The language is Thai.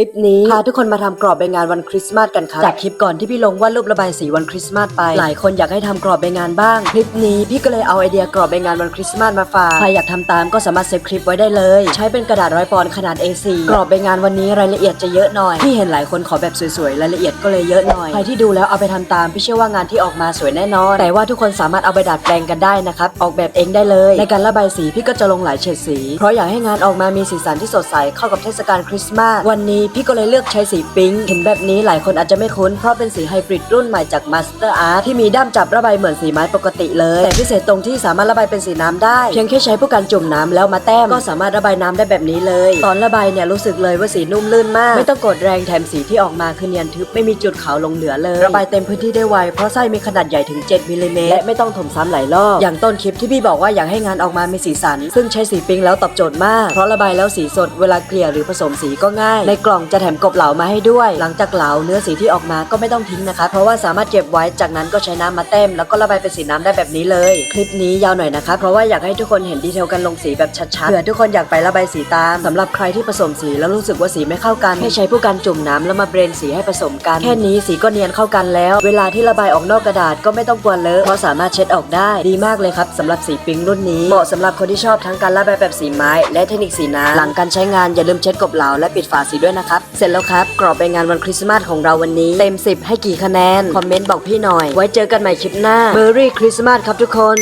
ลิปนี้พาทุกคนมาทำกรอบใบงานวันคริสต์มาสกันครับจากคลิปก่อนที่พี่ลงวาดรูประบายสีวันคริสต์มาสไป หลายคนอยากให้ทำกรอบใบงานบ้าง คลิปนี้พี่ก็เลยเอาไอเดียกรอบใบงานวันคริสต์มาสมาฝากใครอยากทำตามก็สามารถเซฟคลิปไว้ได้เลย ใช้เป็นกระดาษร้อยปอนด์ขนาด A4 กรอบใบงานวันนี้รายละเอียดจะเยอะหน่อยพี่เห็นหลายคนขอแบบสวยๆรายละเอียดก็เลยเยอะหน่อยใครที่ดูแล้วเอาไปทำตามพี่เชื่อว่างานที่ออกมาสวยแน่นอน แต่ว่าทุกคนสามารถเอาไปดัดแปลงกันได้นะครับออกแบบเองได้เลย ในการระบายสีพี่ก็จะลงหลายเฉดสี เพราะอยากให้งานออกมามีสีสันที่สดใสเข้ากับเทศกาลคริสต์มาสวันนี้พี่ก็เลยเลือกใช้สีปิงเห็นแบบนี้หลายคนอาจจะไม่คุ้น เพราะเป็นสีไฮบริดรุ่นใหม่จาก Master Art ที่มีด้ามจับระบายเหมือนสีไม้ปกติเลย แต่พิเศษตรงที่สามารถระบายเป็นสีน้ำได้ เพียงแค่ใช้ผู้กันจุ่มน้ำแล้วมาแต้ม ก็สามารถระบายน้ำได้แบบนี้เลย ตอนระบายเนี่ยรู้สึกเลยว่าสีนุ่มลื่นมาก ไม่ต้องกดแรงแถมสีที่ออกมาคือเนียนทึบไม่มีจุดขาวลงเหลือเลย ระบายเต็มพื้นที่ได้ไวเพราะไส้มีขนาดใหญ่ถึง 7มิลลิเมตรและไม่ต้องถมซ้ำหลายรอบอย่างต้นคลิปที่พี่บอกว่าอยากให้งานออกมามีสีสัน ซึ่งใช้สีปิงแล้วตอบโจทย์มากเพราะระบายแล้วสีสดเวลาเกลี่ยหรือผสมสีก็ง่ายในกล่องจะแถมกบเหลามาให้ด้วย หลังจากเหลาเนื้อสีที่ออกมาก็ไม่ต้องทิ้งนะคะ เพราะว่าสามารถเก็บไว้จากนั้นก็ใช้น้ำมาเต็ม แล้วก็ระบายเป็นสีน้ำได้แบบนี้เลย คลิปนี้ยาวหน่อยนะคะ เพราะว่าอยากให้ทุกคนเห็นดีเทลการลงสีแบบชัดๆเผื่อทุกคนอยากไประบายสีตามสำหรับใครที่ผสมสีแล้วรู้สึกว่าสีไม่เข้ากันให้ใช้ผู้กันจุ่มน้ำแล้วมาเบรนสีให้ผสมกันแค่นี้สีก็เนียนเข้ากันแล้ว เวลาที่ระบายออกนอกกระดาษก็ไม่ต้องกลัวเลอะเพราะสามารถเช็ดออกได้ดีมากเลยครับสำหรับสีปิงรุ่นนี้เหมาะสำหรับคนที่ชอบทั้งการระบายแบบสีไม้ และเทคนิคสีน้ำหลังการใช้งานอย่าลืมเช็ดกบเหลาและปิดฝาสีด้วยนะครับ เสร็จแล้วครับ กรอบใบงานวันคริสต์มาสของเราวันนี้ เต็ม 10 ให้กี่คะแนน คอมเมนต์บอกพี่หน่อย ไว้เจอกันใหม่คลิปหน้า Merry Christmas ครับทุกคน